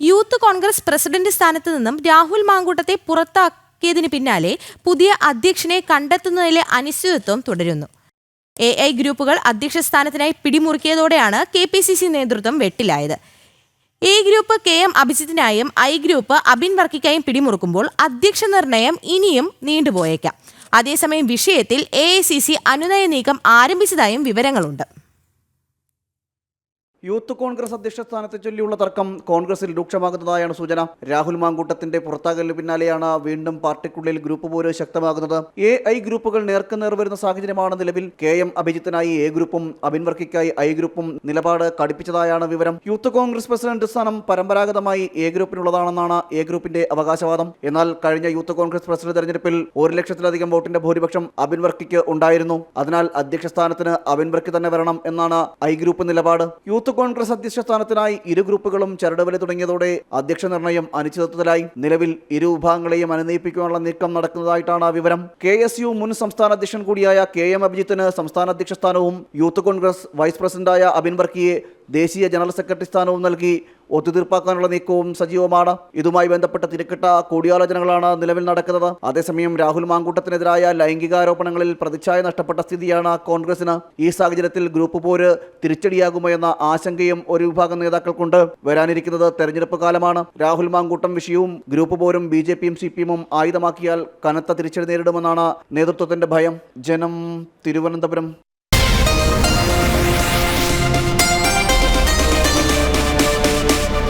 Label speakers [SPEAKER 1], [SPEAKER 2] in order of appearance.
[SPEAKER 1] Youth Congress president സ്ഥാനത്ത് നിന്നും രാഹുൽ മാങ്കൂട്ടത്തെ പുറത്താക്കിയതിന് പിന്നാലെ പുതിയ അധ്യക്ഷനെ കണ്ടെത്തുന്നതിലെ അനിശ്ചിതത്വം തുടരുന്നു. എ ഐ ഗ്രൂപ്പുകൾ അധ്യക്ഷ സ്ഥാനത്തിനായി പിടിമുറുക്കിയതോടെയാണ് കെ പി സി സി നേതൃത്വം വെട്ടിലായത്. എ ഗ്രൂപ്പ് കെ എം അഭിജിത്തിനായും ഐ ഗ്രൂപ്പ് അബിൻ വർക്കിക്കായും പിടിമുറുക്കുമ്പോൾ അധ്യക്ഷ നിർണയം ഇനിയും നീണ്ടുപോയേക്കാം. അതേസമയം വിഷയത്തിൽ എ ഐ സി സി അനുനയ നീക്കം ആരംഭിച്ചതായും വിവരങ്ങളുണ്ട്.
[SPEAKER 2] യൂത്ത് കോൺഗ്രസ് അധ്യക്ഷ സ്ഥാനത്തെ ചൊല്ലിയുള്ള തർക്കം കോൺഗ്രസിൽ രൂക്ഷമാകുന്നതായാണ് സൂചന. രാഹുൽ മാങ്കൂട്ടത്തിന്റെ പുറത്താകലിന് പിന്നാലെയാണ് വീണ്ടും പാർട്ടിക്കുള്ളിൽ ഗ്രൂപ്പ് പോര് ശക്തമാകുന്നത്. എ ഐ ഗ്രൂപ്പുകൾ നേർക്കുനേർ വരുന്ന സാഹചര്യമാണ് നിലവിൽ. കെ എം അഭിജിത്തിനായി എ ഗ്രൂപ്പും അബിൻ വർക്കിക്കായി ഐ ഗ്രൂപ്പും നിലപാട് കടുപ്പിച്ചതായാണ് വിവരം. യൂത്ത് കോൺഗ്രസ് പ്രസിഡന്റ് സ്ഥാനം പരമ്പരാഗതമായി എ ഗ്രൂപ്പിനുള്ളതാണെന്നാണ് എ ഗ്രൂപ്പിന്റെ അവകാശവാദം. എന്നാൽ കഴിഞ്ഞ യൂത്ത് കോൺഗ്രസ് പ്രസിഡന്റ് തെരഞ്ഞെടുപ്പിൽ ഒരു ലക്ഷത്തിലധികം വോട്ടിന്റെ ഭൂരിപക്ഷം അബിൻ വർക്കിക്ക് ഉണ്ടായിരുന്നു. അതിനാൽ അധ്യക്ഷ സ്ഥാനത്തിന് അബിൻ വർക്കി തന്നെ വരണം എന്നാണ് ഐ ഗ്രൂപ്പ് നിലപാട്. യൂത്ത് കോൺഗ്രസ് അധ്യക്ഷ സ്ഥാനത്തിനായി ഇരു ഗ്രൂപ്പുകളും ചരടുവലി തുടങ്ങിയതോടെ അധ്യക്ഷ നിർണയം അനിശ്ചിതത്വത്തിലായി. നിലവിൽ ഇരു വിഭാഗങ്ങളെയും അനുനയിപ്പിക്കാനുള്ള നീക്കം നടക്കുന്നതായിട്ടാണ് വിവരം. കെ എസ് യു മുൻ സംസ്ഥാന അധ്യക്ഷൻ കൂടിയായ കെ എം അഭിജിത്തിന് സംസ്ഥാന അധ്യക്ഷ സ്ഥാനവും യൂത്ത് കോൺഗ്രസ് വൈസ് പ്രസിഡന്റായ അബിൻ വർക്കിയെ ദേശീയ ജനറൽ സെക്രട്ടറി സ്ഥാനവും നൽകി ഒത്തുതീർപ്പാക്കാനുള്ള നീക്കവും സജീവമാണ്. ഇതുമായി ബന്ധപ്പെട്ട തിരക്കിട്ട കൂടിയാലോചനകളാണ് നിലവിൽ നടക്കുന്നത്. അതേസമയം രാഹുൽ മാങ്കൂട്ടത്തിനെതിരായ ലൈംഗികാരോപണങ്ങളിൽ പ്രതിച്ഛായ നഷ്ടപ്പെട്ട സ്ഥിതിയാണ് കോൺഗ്രസിന്. ഈ സാഹചര്യത്തിൽ ഗ്രൂപ്പ് പോര് തിരിച്ചടിയാകുമോ എന്ന ആശങ്കയും ഒരു വിഭാഗം നേതാക്കൾക്കുണ്ട്. വരാനിരിക്കുന്നത് തെരഞ്ഞെടുപ്പ് കാലമാണ്. രാഹുൽ മാങ്കൂട്ടം വിഷയവും ഗ്രൂപ്പ് പോരും ബി ജെ പിയും സി പി എമ്മും ആയുധമാക്കിയാൽ കനത്ത തിരിച്ചടി നേരിടുമെന്നാണ് നേതൃത്വത്തിന്റെ ഭയം. ജനം തിരുവനന്തപുരം.